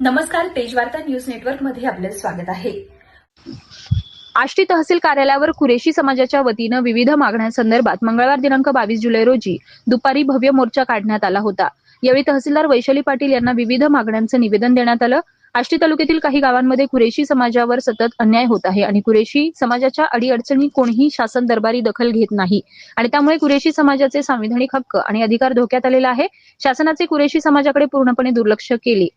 नमस्कार पेजवार्ता न्यूज नेटवर्कमध्ये आपले स्वागत आहे. आष्टी तहसील कार्यालयावर कुरेशी समाजाच्या वतीनं विविध मागण्यांसंदर्भात मंगळवार दिनांक बावीस जुलै रोजी दुपारी भव्य मोर्चा काढण्यात आला होता. यावेळी तहसीलदार वैशाली पाटील यांना विविध मागण्यांचं निवेदन देण्यात आलं. आष्टी तालुक्यातील काही गावांमध्ये कुरेशी समाजावर सतत अन्याय होत आहे आणि कुरेशी समाजाच्या अडीअडचणी कोणीही शासन दरबारी दखल घेत नाही. आणि त्यामुळे कुरेशी समाजाचे सांविधानिक हक्क आणि अधिकार धोक्यात आलेला आहे. शासनाचे कुरेशी समाजाकडे पूर्णपणे दुर्लक्ष केले.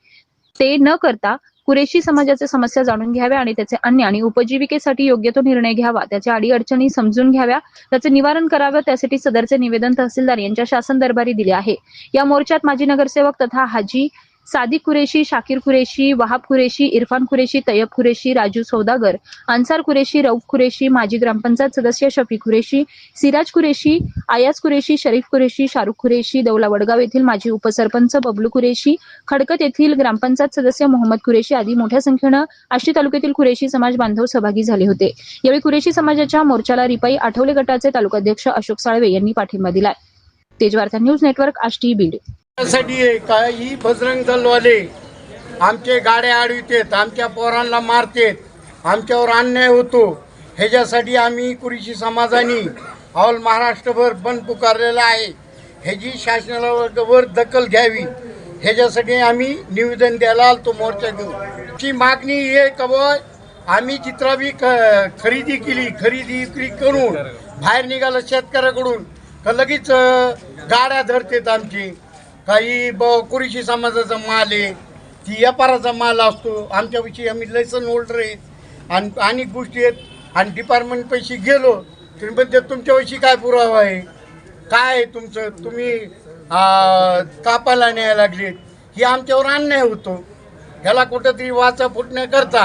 ते न करता कुरेशी समाजाच्या समस्या जाणून घ्याव्या आणि त्याचे अन्य आणि उपजीविकेसाठी योग्य तो निर्णय घ्यावा त्याच्या अडीअडचणी समजून घ्याव्या त्याचे निवारण करावं त्यासाठी सदरचे निवेदन तहसीलदार यांच्या शासन दरबारी दिले आहे. या मोर्चात माजी नगरसेवक तथा हाजी सादिक कुरेशी शाकिर कुरेशी वहाब कुरेशी इरफान कुरेशी तय्यब कुरेशी राजू सौदागर अन्सार कुरेशी रऊफ कुरेशी माजी ग्रामपंचायत सदस्य शफी कुरेशी सिराज कुरेशी आयाज कुरेशी शरीफ कुरेशी शाहरुख कुरेशी दौला वडगाव येथील माजी उपसरपंच बबलू कुरेशी खडकत येथील ग्रामपंचायत सदस्य मोहम्मद कुरेशी आदी मोठ्या संख्येनं आष्टी तालुक्यातील कुरेशी समाज बांधव सहभागी झाले होते. यावेळी कुरेशी समाजाच्या मोर्चाला रिपाई आठवले गटाचे तालुकाध्यक्ष अशोक साळवे यांनी पाठिंबा दिलाय. Tejvarta news network Ashti Beed. त्यासाठी काही बजरंग दलवाले आमचे गाड्या अडवितेत आमच्या पोरांना मारतेत आमच्यावर अन्याय होतो. ह्याच्यासाठी आम्ही कुरीशी समाजाने ऑल महाराष्ट्रभर बंद पुकारलेला आहे. ह्याची शासनाला वर दखल घ्यावी. ह्याच्यासाठी आम्ही निवेदन द्यायला आलो मोर्चा घेऊन. ची मागणी हे कबय आम्ही चित्राबी ख खरेदी केली खरेदी विक्री करून बाहेर निघालं शेतकऱ्याकडून. का लगेच गाड्या धरतात आमची. काही ब कुरीशी समाजाचा माल आहे ती व्यापाराचा माल असतो. आमच्याविषयी आम्ही लायसन होल्डर आहेत आणि अनेक गोष्टी आहेत. आणि डिपार्टमेंट पैसे गेलो तरी पण ते तुमच्याविषयी काय पुरावा आहे? काय आहे तुमचं? तुम्ही कापायला न्यायला लागलेत ही आमच्यावर अन्याय होतो. ह्याला कुठंतरी वाचा फुटण्याकरता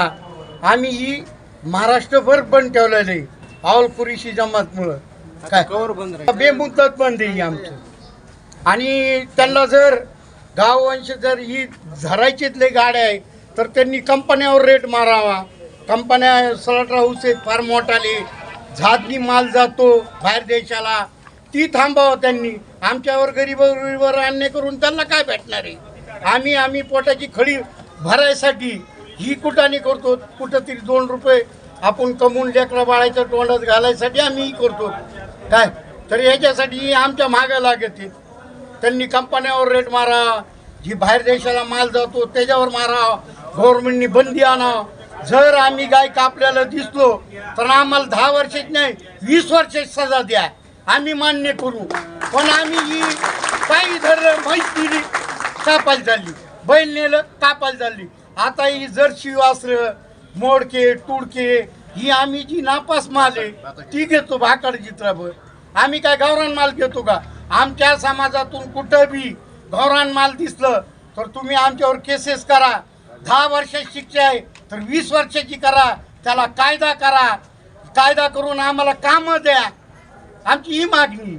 आम्ही ही महाराष्ट्रभर बंद ठेवलेलं आहे. ऑल कुरीशी जमातमुळं. काय? बेमुदत बंद आहे ही आमचं. आणि त्यांना जर गाववंश जर ही झरायचीतले गाड्या आहे तर त्यांनी कंपन्यावर रेट मारावा. कंपन्या सलाट हाऊस आहेत फार मोठाले. झादनी माल जातो बाहेर देशाला. ती थांबावं त्यांनी. आमच्यावर गरीबावर अन्याय करून त्यांना काय भेटणार आहे? आम्ही आम्ही पोटाची खळी भरायसाठी ही कुठाने करतो. कुठं तरी दोन रुपये आपण कमवून लेकरा बाळाच्या तोंडात घालायसाठी आम्ही ही करतो. काय? तर याच्यासाठी आमच्या मागं लागत आहेत. त्यांनी कंपन्यावर रेट मारा जी बाहेर देशाला माल जातो त्याच्यावर मारा गव्हर्नमेंटनी बंदी आणा. जर आम्ही गाय कापल्याला दिसलो तर आम्हाला दहा वर्षाची नाही वीस वर्षाची सजा द्या. आम्ही मान्य करू. पण आम्ही ही काही धरलं माहीत दिली कापायला चालली बैल नेलं कापायला चालली आता ही जर्शी वासरं मोडके तुडके ही आम्ही जी नापास माल आहे ती घेतो भाकड चित्राभर आम्ही काय गावरान माल घेतो का? आमच्या समाजातून कुठं बी गावरान माल दिसलं तर तुम्ही आमच्यावर केसेस करा. दहा वर्षाची शिक्षा आहे तर वीस वर्षाची करा. त्याला कायदा करा. कायदा करून आम्हाला कामं द्या. आमची ही मागणी.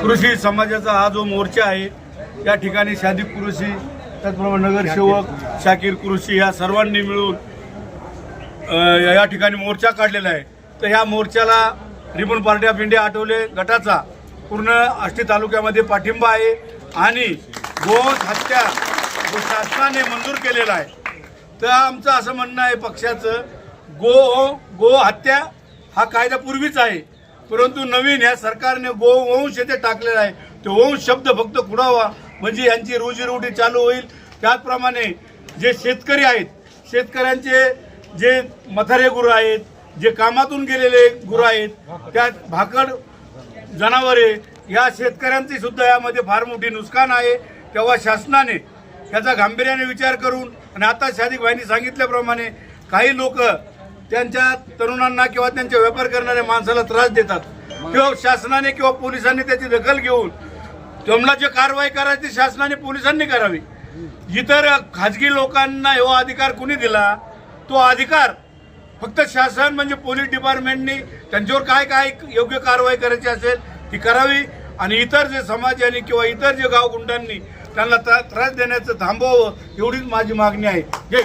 कृषी समाजाचा हा जो मोर्चा आहे या ठिकाणी शादिक कृषी त्याचप्रमाणे नगरसेवक शाकीर कृषी या सर्वांनी मिळून या ठिकाणी मोर्चा काढलेला आहे. तर ह्या मोर्चाला Republican party of India Athawale गटाचा पूर्ण आष्टी तालुक्यामध्ये पाठिंबा आहे आणि गो हत्या जो शासनाने मंजूर केलेला आहे. तर आमचं असं म्हणणं आहे पक्षाचं गो गो हत्या हा कायदा पूर्वीच आहे. परंतु नवीन ह्या सरकारने गोवंश येथे टाकलेला आहे. तो वंश शब्द फक्त कुडावा म्हणजे यांची रोजीरोटी चालू होईल. त्याचप्रमाणे जे शेतकरी आहेत शेतकऱ्यांचे जे मथारे गुरु आहेत जे कामातून गेलेले गुरु आहेत त्या भाकड जनावरे या शेतकऱ्यांची सुद्धा यामध्ये फार मोठी नुकसान आहे. तेव्हा शासनाने याचा गांभीर्याने विचार करून आणि आता शादिक भाईंनी सांगितल्याप्रमाणे काही लोक त्यांच्या तरुणांना किंवा त्यांच्या व्यापार करणाऱ्या माणसाला त्रास देतात. किंवा शासनाने किंवा पोलिसांनी त्याची दखल घेऊन त्यांना जे कारवाई करायची शासनाने पोलिसांनी करावी. इतर खाजगी लोकांना हा अधिकार कुणी दिला? तो अधिकार फक्त शासन म्हणजे पोलीस डिपार्टमेंटनी त्यांच्यावर काय काय योग्य कारवाई करायची असेल ती करावी आणि इतर जे समाजाने किंवा इतर जे गावगुंडांनी त्यांना त्रास देण्याचं थांबवावं एवढीच माझी मागणी आहे. जय